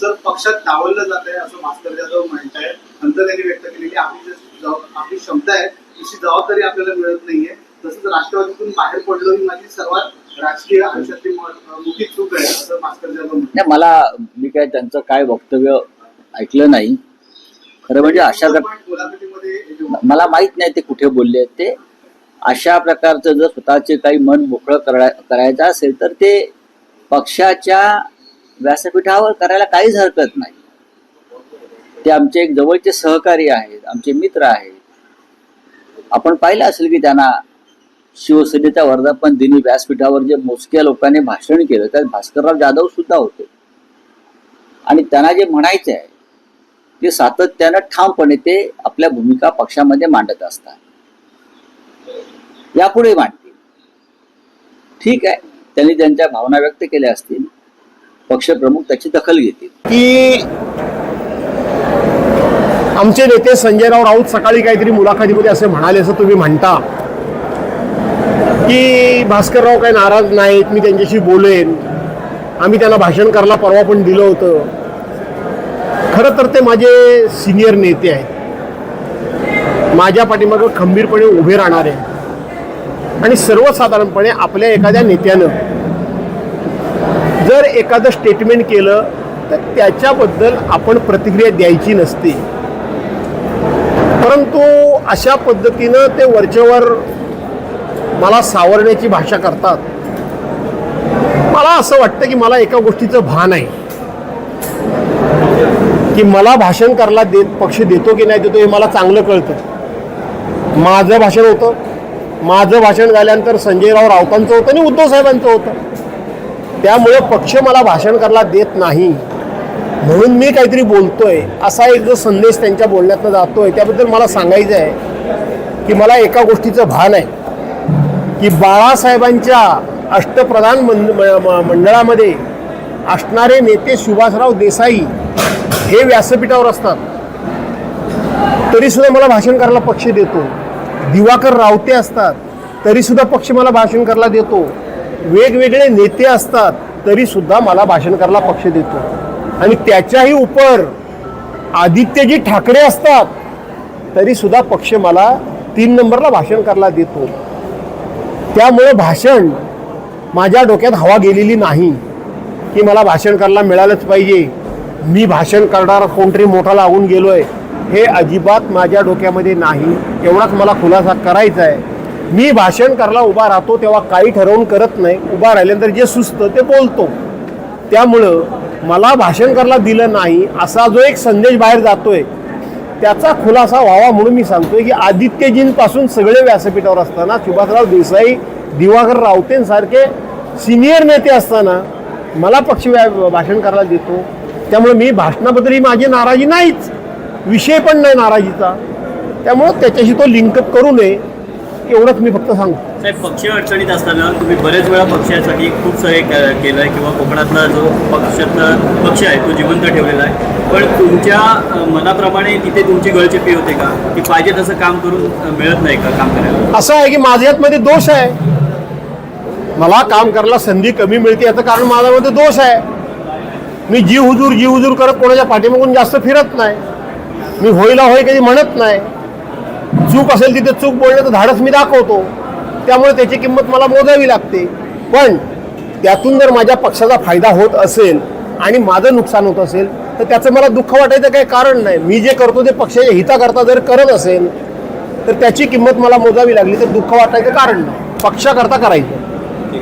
Sir पक्षात डावललं जात आहे असं भास्कर जाधव म्हणताय नंतर त्यांनी व्यक्त केलेली आपली जी आपली क्षमता आहे तशी जबाबदारी आपल्याला मिळत नाहीये. तसंच राष्ट्रवादीतून बाहेर पडलो ही माझी सर्वात राजकीय आयुष्यातली म- मोठी चूक आहे असं भास्कर जाधव म्हणतात नाही मला मी काय त्यांचं काय वक्तव्य ऐकलं नाही. खरं म्हणजे अशा मला माहीत नाही ते कुठे बोलले ते. अशा प्रकारचं जर स्वतःचे काही मन मोकळं करा करायचं असेल तर ते पक्षाच्या व्यासपीठावर करायला काहीच हरकत नाही. ते आमचे एक जवळचे सहकारी आहेत आमचे मित्र आहेत. आपण पाहिलं असेल की त्यांना शिवसेनेच्या वर्धापन दिनी व्यासपीठावर जे मोजक्या लोकांनी भाषण केलं त्यात भास्करराव जाधव सुद्धा होते. आणि त्यांना जे म्हणायचे आहे ते सातत्यानं ठामपणे ते आपल्या भूमिका पक्षामध्ये मांडत असतात. यापुढे मांडतील. ठीक आहे त्यांनी त्यांच्या भावना व्यक्त केल्या असतील. पक्षप्रमुख त्याची दखल घेतील. की आमचे नेते संजयराव राऊत सकाळी काहीतरी मुलाखतीमध्ये असे म्हणाले असं तुम्ही म्हणता. की भास्करराव काही नाराज नाहीत मी त्यांच्याशी बोलेन. आम्ही त्यांना भाषण करायला परवा पण दिलं होतं. खरं तर ते माझे सिनियर नेते आहेत. माझ्या पाठीमागं खंबीरपणे उभे राहणारे. आणि सर्वसाधारणपणे आपल्या एखाद्या नेत्यानं जर एखादं स्टेटमेंट केलं तर त्याच्याबद्दल आपण प्रतिक्रिया द्यायची नसते. परंतु अशा पद्धतीनं ते वरच्यावर मला सावरण्याची भाषा करतात. मला असं वाटतं की मला एका गोष्टीचं भान आहे. की मला भाषण करायला देत पक्ष देतो की नाही देतो हे मला चांगलं कळतं. माझं भाषण होतं. माझं भाषण झाल्यानंतर संजयराव राऊतांचं होतं आणि उद्धव साहेबांचं होतं. त्यामुळे पक्ष मला भाषण करायला देत नाही. म्हणून मी काहीतरी बोलतोय असा एक जो संदेश त्यांच्या बोलण्यातनं जातोय त्याबद्दल मला सांगायचं आहे की मला एका गोष्टीचं भान आहे की बाळासाहेबांच्या अष्टप्रधान मंड म- मंडळामध्ये असणारे नेते सुभाषराव देसाई हे व्यासपीठावर असतात. तरीसुद्धा मला भाषण करायला पक्ष देतो. दिवाकर रावते असतात. तरीसुद्धा पक्ष मला भाषण करायला देतो. वेगवेगळे नेते असतात तरीसुद्धा मला भाषण करायला पक्ष देतो. आणि त्याच्याही उपर आदित्यजी ठाकरे असतात तरीसुद्धा पक्ष मला तीन नंबरला भाषण करायला देतो. त्यामुळे भाषण माझ्या डोक्यात हवा गेलेली नाही की मला भाषण करायला मिळालंच पाहिजे. मी भाषण करणारा कोणतरी मोठा लागून आहे हे अजिबात माझ्या डोक्यामध्ये नाही. एवढाच मला खुलासा करायचा आहे मी भाषण करायला उभा राहतो तेव्हा काही ठरवून करत नाही. उभा राहिल्यानंतर जे सुचतं ते बोलतो. त्यामुळं मला भाषण करायला दिलं नाही असा जो एक संदेश बाहेर जातोय त्याचा खुलासा व्हावा म्हणून मी सांगतोय की आदित्यजींपासून सगळे व्यासपीठावर असताना सुभाषराव देसाई दिवाकर रावतेंसारखे सिनियर नेते असताना मला पक्ष व्या- भाषण करायला देतो. त्यामुळे मी भाषणाबद्दल ही माझी नाराजी नाहीच. विषय पण नाही नाराजीचा. त्यामुळं त्याच्याशी तो लिंकअप करू नये. एवढंच मी फक्त सांगतो साहेब पक्ष अडचणीत असताना तुम्ही बरेच वेळा पक्षासाठी खूप सारे केलं आहे किंवा कोकणातला जो पक्षातला पक्ष आहे तो जिवंत ठेवलेला आहे. पण तुमच्या मनाप्रमाणे तिथे तुमची गळचेपी होते का? की पाहिजे तसं काम करून मिळत नाही का काम करायला? असं आहे की माझ्यामध्ये दोष आहे. मला काम करायला संधी कमी मिळते याचं कारण माझ्यामध्ये दोष आहे. मी जीव हुजूर जीव हुजूर करत कोणाच्या पाठीमागून जास्त फिरत नाही. मी होईला होय कधी म्हणत नाही. चूक असेल तिथे चूक बोलण्याचं धाडस मी दाखवतो. त्यामुळे त्याची किंमत मला मोजावी लागते. पण त्यातून जर माझ्या पक्षाचा फायदा होत असेल आणि माझं नुकसान होत असेल तर त्याचं मला दुःख वाटायचं काही कारण नाही. मी जे करतो ते पक्षाच्या हिताकरता जर करत असेल तर त्याची किंमत मला मोजावी लागली तर दुःख वाटायचं कारण नाही. पक्षाकरता करायचं.